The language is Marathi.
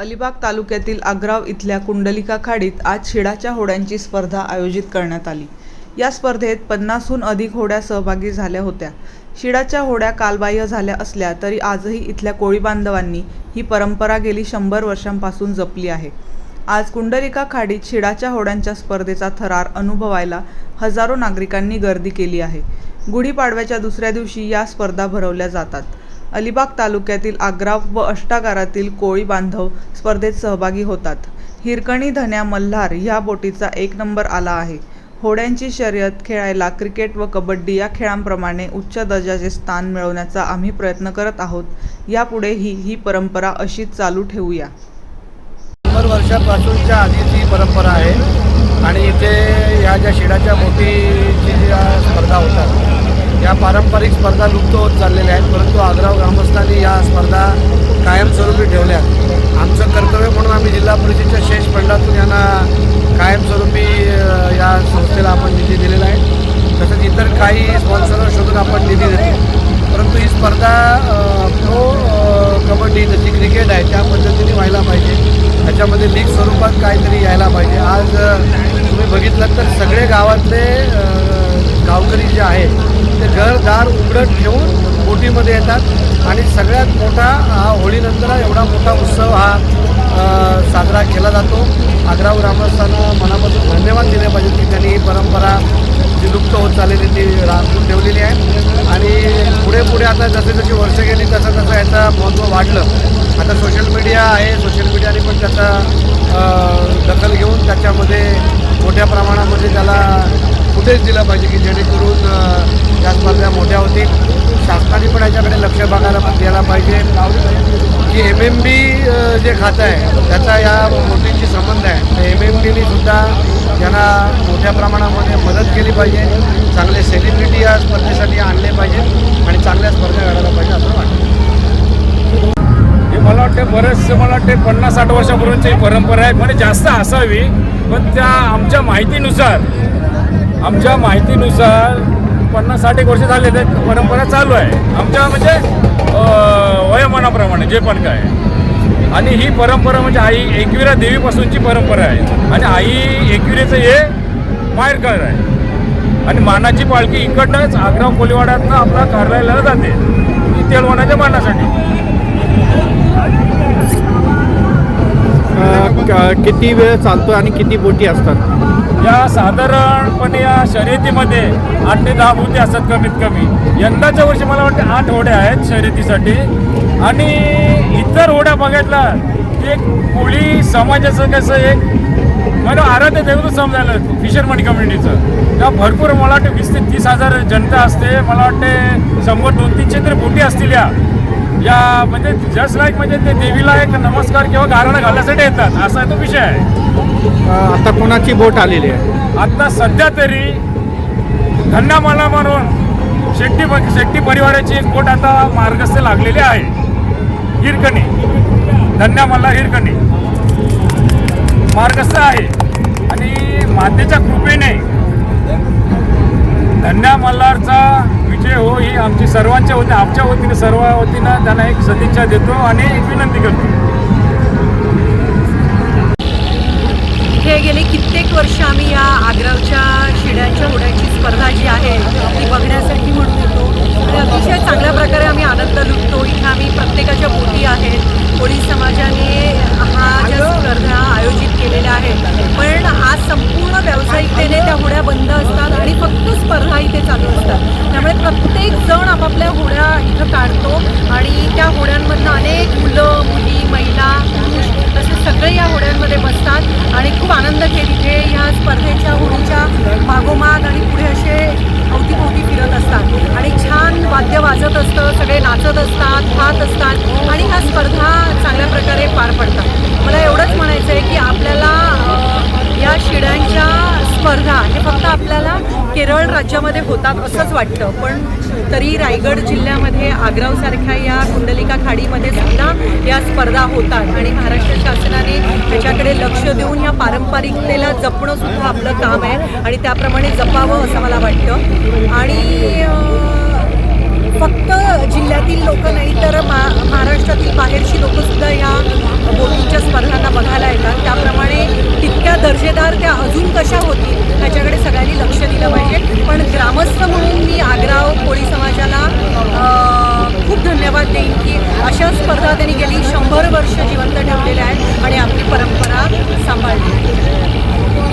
अलिबाग तालुक्यातील आग्राव इथल्या कुंडलिका खाडीत आज शिडाच्या होड्यांची स्पर्धा आयोजित करण्यात आली. या स्पर्धेत पन्नासहून अधिक होड्या सहभागी झाल्या होत्या. शिडाच्या होड्या कालबाह्य झाल्या असल्या तरी आजही इथल्या कोळी बांधवांनी ही परंपरा गेली शंभर वर्षांपासून जपली आहे. आज कुंडलिका खाडीत शिडाच्या होड्यांच्या स्पर्धेचा थरार अनुभवायला हजारो नागरिकांनी गर्दी केली आहे. गुढीपाडव्याच्या दुसऱ्या दिवशी या स्पर्धा भरवल्या जातात. अलिबाग तालुक्यातील आग्रा व अष्टागारातील कोळी बांधव स्पर्धेत सहभागी होतात. हिरकणी धन्या मल्हार ह्या बोटीचा एक नंबर आला आहे. होड्यांची शर्यत खेळायला क्रिकेट व कबड्डी या खेळांप्रमाणे उच्च दर्जाचे स्थान मिळवण्याचा आम्ही प्रयत्न करत आहोत. यापुढेही ही परंपरा अशीच चालू ठेवूया. शंभर वर्षापासूनच्या आधीची परंपरा आहे आणि इथे ह्या ज्या शिडाच्या मोठीची ज्या स्पर्धा होतात या पारंपरिक स्पर्धा लुप्त होत चाललेल्या आहेत परंतु आग्राव ग्रामस्थांनी या स्पर्धा कायमस्वरूपी ठेवल्या आमचं कर्तव्य म्हणून आम्ही जिल्हा परिषदेच्या शेष फंडातून यांना कायमस्वरूपी या संस्थेला आपण निधी दिलेला आहे. तसंच इतर काही स्पॉन्सर शोधून आपण निधी देतो. परंतु ही स्पर्धा प्रो कबड्डी जशी क्रिकेट आहे त्या पद्धतीने व्हायला पाहिजे. त्याच्यामध्ये लीग स्वरूपात काहीतरी यायला पाहिजे. आज तुम्ही बघितलं तर सगळे गावातले गावकरी जे आहेत ते घरदार उघडत ठेवून बोटीमध्ये येतात. आणि सगळ्यात मोठा हा होळीनंतर एवढा मोठा उत्सव हा साजरा केला जातो. आग्रा ग्रामस्थांना मनापासून धन्यवाद दिले पाहिजे की त्यांनी ही परंपरा जी लुप्त होत चाललेली ती राखून ठेवलेली आहे. आणि पुढे पुढे आता जसे जशी वर्ष गेली तसं तसं याचं महत्त्व वाढलं. आता सोशल मीडिया आहे. सोशल मीडियाने पण त्याचा दखल घेऊन त्याच्यामध्ये मोठ्या प्रमाणात फुटेज दिला पाहिजे की जेणेकरून या स्पर्धा मोठ्या होतील. शासनाने पण याच्याकडे लक्ष बघायला द्यायला पाहिजे. की एम एम बी जे खातं आहे त्याचा या मोठींशी संबंध आहे. तर एम एम बीने सुद्धा यांना मोठ्या प्रमाणामध्ये मदत केली पाहिजे चांगले सेलिब्रिटी या स्पर्धेसाठी आणले पाहिजे आणि चांगल्या स्पर्धा घडायला पाहिजे असं वाटतं. हे मला वाटते बरेचसे मला वाटते पन्नास साठ वर्षापूर्वीची परंपरा आहे. म्हणजे जास्त असावी पण त्या आमच्या माहितीनुसार आमच्या माहितीनुसार पन्नास साठ एक वर्ष झाले ते परंपरा चालू आहे. आमच्या म्हणजे वयोमानाप्रमाणे जे पण काय आणि ही परंपरा म्हणजे आई एकविरा देवीपासूनची परंपरा आहे. आणि आई एकविरेचं हे माहेरकर आहे. आणि मानाची पालखी इकडनंच आग्राव कोलीवाड्यातनं आपला कार्यालयाला जाते. ती तेलवणाच्या मानासाठी. किती वेळ चालतो आणि किती बोटी असतात? या साधारणपणे या शर्यतीमध्ये आठ ते दहा होते असतात कमीत कमी. यंदाच्या वर्षी मला वाटते आठ होड्या आहेत शर्यतीसाठी. आणि इतर होड्या बघितला की एक कोळी समाजाचं कसं एक मला आराध्य देवच समजायला फिशरमन कम्युनिटीचं त्या भरपूर मला वाटतं वीस ते तीस हजार जनता असते. मला वाटते शंभर दोन तीनशे तरी बोटी असतील या. या म्हणजे जस्ट लाईक म्हणजे ते देवीला एक नमस्कार किंवा गारणं घालण्यासाठी येतात असा तो विषय आहे. आता कोणाची बोट आलेली आहे? आता सध्या तरी धन्नामाला म्हणून शेट्टी शेट्टी परिवाराची एक बोट आता मार्गस्थ लागलेली आहे. हिरकणी. धन्यामाला हिरकणी. मार्गस्थ आहे. आणि मातेच्या कृपेने धन्या मल्हारचा विजय हो ही आमची सर्वांच्या वतीने आमच्या वतीने सर्व वतीनं त्यांना एक सदिच्छा देतो आणि एक विनंती करतो. हे गेले कित्येक वर्ष आम्ही या आग्रावच्या शिड्याच्या उड्याची स्पर्धा जी आहे ती बघण्यासाठी म्हणून येतो. आणि अतिशय चांगल्या प्रकारे आम्ही आनंद लुटतो. इथे आम्ही प्रत्येकाच्या बोटी आहेत. कोळी समाजाने हा ज्या स्पर्धा आयोजित केलेल्या आहेत पण आज संपूर्ण व्यावसायिकतेने त्या होड्या बंद असतात आणि फक्त स्पर्धा इथे चालू असतात. त्यामुळे प्रत्येक जण आपापल्या होड्या इथं काढतो आणि त्या होड्यांमधनं अनेक मुलं मुली महिला पुरुष तसे सगळे या होड्यांमध्ये बसतात आणि खूप आनंद घेत इथे या स्पर्धेच्या होडीच्या मागोमाग आणि पुढे असे अवतीभोवती फिरत असतात आणि छान वाद्य वाजत असतं सगळे नाचत असतात खात असतात आणि ह्या स्पर्धा चांगल्या प्रकारे पार पडतात मला एवढंच म्हणायचं आहे की आपल्याला अं, या शिड्यांच्या स्पर्धा हे फक्त आपल्याला केरळ राज्यामध्ये होतात असंच वाटतं. पण तरी रायगड जिल्ह्यामध्ये आग्रावसारख्या या कुंडलिका खाडीमध्ये सुद्धा या स्पर्धा होतात. आणि महाराष्ट्र शासनाने त्याच्याकडे लक्ष देऊन या पारंपरिकतेला जपणं सुद्धा आपलं काम आहे. आणि त्याप्रमाणे जपावं असं मला वाटतं. आणि फक्त जिल्ह्यातील लोक नाही तर मा महाराष्ट्रातील बाहेरची लोकंसुद्धा या